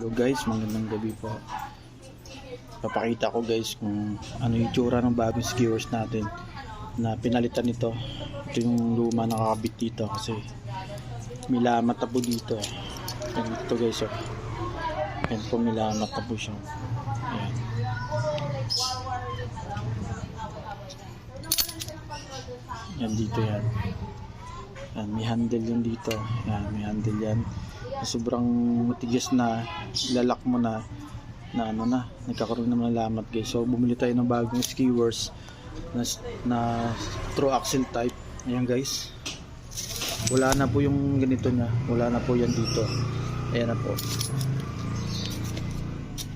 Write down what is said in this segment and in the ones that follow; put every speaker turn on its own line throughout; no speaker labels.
Hello guys, magandang gabi po. Papakita ko guys kung ano yung tsura ng bagong skewers natin na pinalitan nito. Ito yung luma nakakabit dito kasi may lamat po dito. Yan ito guys oh. Yan po may lamat na po siya. Ayan. Yan dito yan. Yan, may handle yan dito. Yan, may handle yan. Sobrang matigas na, lalak mo na, na ano na, nagkakaroon na ng lamat guys. So, bumili tayo ng bagong skewers na, na true axle type. Ayan guys. Wala na po yung ganito niya. Wala na po yan dito. Ayan na po.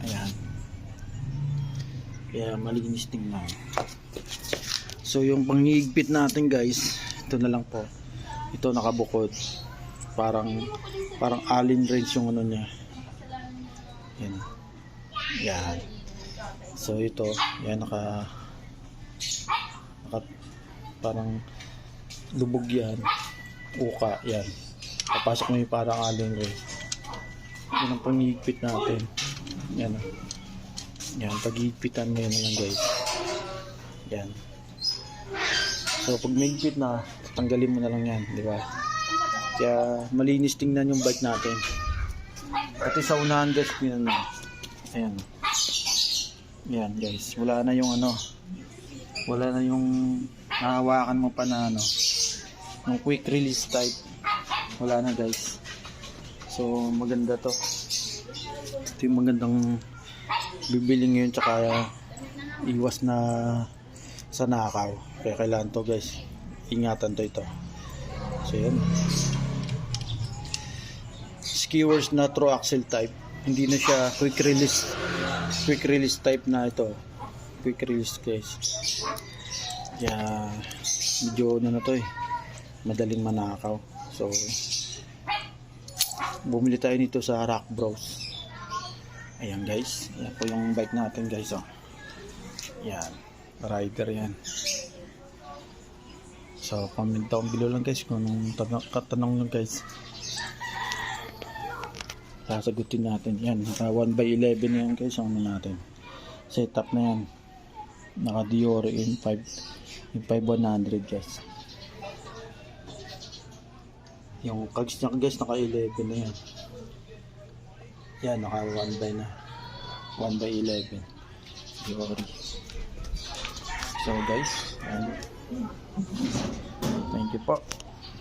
Ayan. Kaya malinis tingnan. So yung panghigpit natin guys, ito na lang po. Ito nakabukod. Parang parang allen wrench yung ano niya. Yan. Yan. So ito, yan naka naka parang lubog yan. Uka, yan. Papasok mo yung parang allen wrench. Yan ang panghigpit natin. Yan. Yan, paghigpitan mo na lang guys. Yan. So pag may na, tanggalin mo na lang yan, di ba? Kaya malinis tingnan yung bike natin. Pati sa unahan guys. Ayan. Yan guys, wala na yung ano, wala na yung nahawakan mo pa na ano, yung quick release type. Wala na guys. So maganda to. Ito yung magandang bibili ngayon tsaka iwas na sa nakaw. Kaya kailangan to guys. Ingatan to ito. So yan. Skewers na true axle type. Hindi na siya quick release quick release type na ito. Quick release guys. Kaya medyo ano na to eh. Madaling manakaw. So bumili tayo nito sa Rock Bros. Ayan guys. Yan po yung bike natin guys oh. Yan. Rider yan. So, comment down below lang guys kung anong tanong, katanong lang guys. Sasagutin natin. Yan, naka 1 by 11 yan guys ano natin. Setup na yan. Naka Dior in 5 in 5100 guys. Yung cogs niya guys naka 11 na yan. Yan, naka 1 by na. 1 by 11. Dior. So guys, yan. Thank you po.